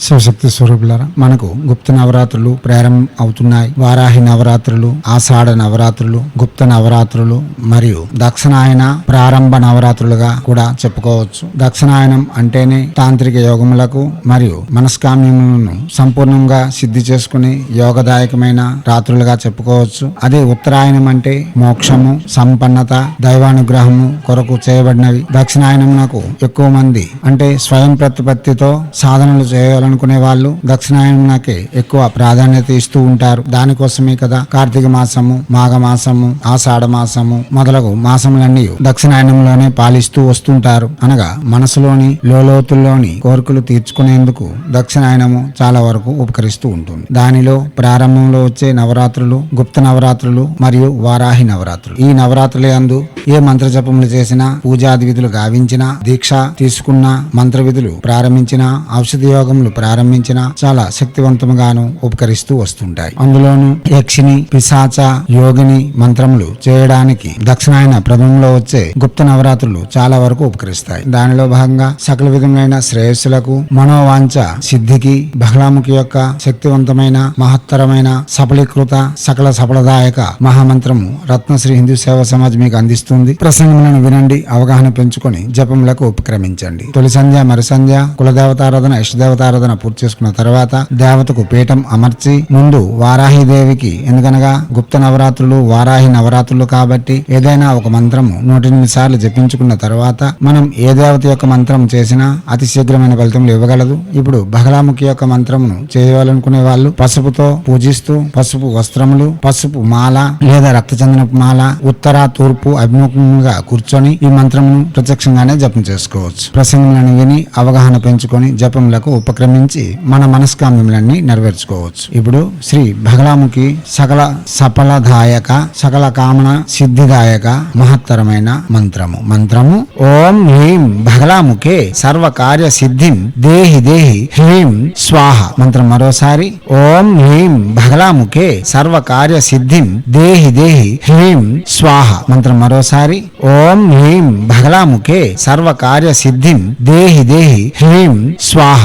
శివశక్తి స్వరూపులారా మనకు గుప్త నవరాత్రులు ప్రారంభం అవుతున్నాయి. వారాహి నవరాత్రులు ఆషాఢ నవరాత్రులు గుప్త నవరాత్రులు మరియు దక్షిణాయన ప్రారంభ నవరాత్రులుగా కూడా చెప్పుకోవచ్చు. దక్షిణాయనం అంటేనే తాంత్రిక యోగములకు మరియు మనస్కామ్యములను సంపూర్ణంగా సిద్ధి చేసుకుని యోగదాయకమైన రాత్రులుగా చెప్పుకోవచ్చు. అదే ఉత్తరాయణం అంటే మోక్షము సంపన్నత దైవానుగ్రహము కొరకు చేయబడినవి. దక్షిణాయనం నాకు ఎక్కువ మంది అంటే స్వయం ప్రతిపత్తితో సాధనలు చేయాలనుకునే వాళ్ళు దక్షిణాయనమునకే ఎక్కువ ప్రాధాన్యత ఇస్తూ ఉంటారు. దానికోసమే కదా కార్తీక మాసము మాఘ మాసము ఆషాఢ మాసము మొదలగు మాసములన్నీ దక్షిణాయనంలోనే పాలిస్తూ వస్తుంటారు. అనగా మనసులోని లోతుల్లోని కోరికలు తీర్చుకునేందుకు దక్షిణాయనము చాలా వరకు ఉపకరిస్తూ ఉంటుంది. దానిలో ప్రారంభంలో వచ్చే నవరాత్రులు గుప్త నవరాత్రులు మరియు వారాహి నవరాత్రులు. ఈ నవరాత్రుల యందు ఏ మంత్ర జపములు చేసినా పూజాది విధులు గావించినా దీక్ష తీసుకున్న మంత్ర విధులు ప్రారంభించిన ఔషధ యోగములు ప్రారంభించిన చాలా శక్తివంతముగాను ఉపకరిస్తూ వస్తుంటాయి. అందులోను యక్షిని పిశాచ యోగిని మంత్రములు చేయడానికి దక్షిణాయన ప్రథమంలో వచ్చే గుప్త నవరాత్రులు చాలా వరకు ఉపకరిస్తాయి. దానిలో భాగంగా సకల విధమైన శ్రేయస్సులకు మనోవాంఛ సిద్ధికి బహ్లాముఖి యొక్క శక్తివంతమైన మహత్తరమైన సఫలీకృత సకల సఫలదాయక మహామంత్రము రత్నశ్రీ హిందూ సేవా సమాజ్ మీకు అందిస్తుంది. ప్రసంగములను వినండి అవగాహన పెంచుకొని జపములకు ఉపక్రమించండి. తొలి సంధ్య మరి సంధ్య కులదేవతారాధన ఇష్టదేవతారాధన పూర్తి చేసుకున్న తర్వాత దేవతకు పీఠం అమర్చి ముందు వారాహి దేవికి ఎందుకనగా గుప్త నవరాత్రులు వారాహి నవరాత్రులు కాబట్టి ఏదైనా ఒక మంత్రము నూట సార్లు జపించుకున్న తర్వాత మనం ఏ దేవత యొక్క మంత్రం చేసినా అతి శీఘ్రమైన ఫలితములు ఇవ్వగలదు. ఇప్పుడు బహలాముఖి యొక్క మంత్రమును చేయాలనుకునే వాళ్ళు పసుపుతో పూజిస్తూ పసుపు వస్త్రములు పసుపు మాల లేదా రక్తచందనపు మాల ఉత్తర తూర్పు అభిముఖంగా కూర్చొని ఈ మంత్రమును ప్రత్యక్షంగానే జపం చేసుకోవచ్చు. ప్రసంగములను విని అవగాహన పెంచుకొని జపములకు ఉపక్రమ ప్రారంభించి మన మనస్కామ్యములన్నీ నెరవేర్చుకోవచ్చు. ఇప్పుడు శ్రీ భగలాముఖి సకల సఫలదాయక సకల కామన సిద్ధిదాయక మహత్తరమైన మంత్రము. మంత్రము ఓం హ్రీం భగలాముఖే సర్వ కార్య సిద్ధిం దేహి దేహి హ్రీం స్వాహ. మంత్రం మరోసారి ఓం హ్రీం భగలాముఖే సర్వ కార్య సిద్ధిం దేహి దేహి హ్రీం స్వాహ. మంత్రం మరోసారి ఓం హ్రీం భగలాముఖే సర్వ కార్య సిద్ధిం దేహి దేహి హ్రీం స్వాహ.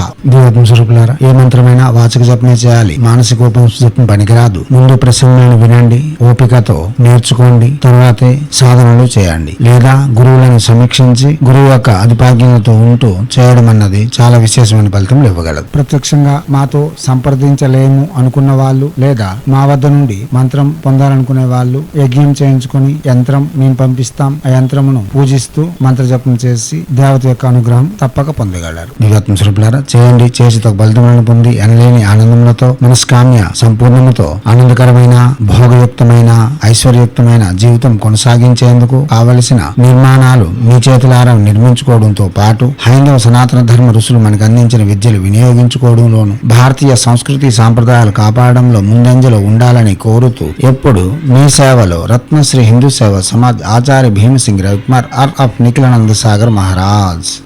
జపం స్వరూపులారా ఏ మంత్రమైనా వాచక జపమే చేయాలి. మానసిక ఉపనిషత్తుని పనికిరాదు. ముందు ప్రసంగాన్ని వినండి ఓపికతో నేర్చుకోండి తర్వాతే సాధనలు చేయండి. లేదా గురువులను సమీక్షించి గురువు యొక్క అధిపాగ్యతతో ఉంటూ చేయడం అన్నది చాలా విశేషమైన ఫలితం ఇవ్వగలదు. ప్రత్యక్షంగా మాతో సంప్రదించలేము అనుకున్న వాళ్ళు లేదా మా వద్ద నుండి మంత్రం పొందాలనుకునే వాళ్ళు యజ్ఞం చేయించుకొని యంత్రం మేము పంపిస్తాం. ఆ యంత్రమును పూజిస్తూ మంత్ర జపం చేసి దేవత యొక్క అనుగ్రహం తప్పక పొందగలరు. దివ్యాత్మ స్వరూపులారా చేయండి. చేసి తగ్గ పొంది ఎనలేని ఆనందములతో మనస్కామ్య సంపూర్ణముతో ఆనందకరమైన భోగయుక్తమైన ఐశ్వర్యుక్తమైన జీవితం కొనసాగించేందుకు కావలసిన నిర్మాణాలు మీ చేతులారా నిర్మించుకోవడంతో పాటు హైందవ సనాతన ధర్మ ఋషులు మనకు అందించిన విద్యలు వినియోగించుకోవడంలోను భారతీయ సంస్కృతి సాంప్రదాయాలు కాపాడడంలో ముందంజలో ఉండాలని కోరుతూ ఎప్పుడు మీ సేవలో రత్నశ్రీ హిందూ సేవ సమాజ్ ఆచార్య భీమసింగ్ రవికుమార్ ఆర్ ఆఫ్ నిఖిలానంద సాగర్ మహారాజ్.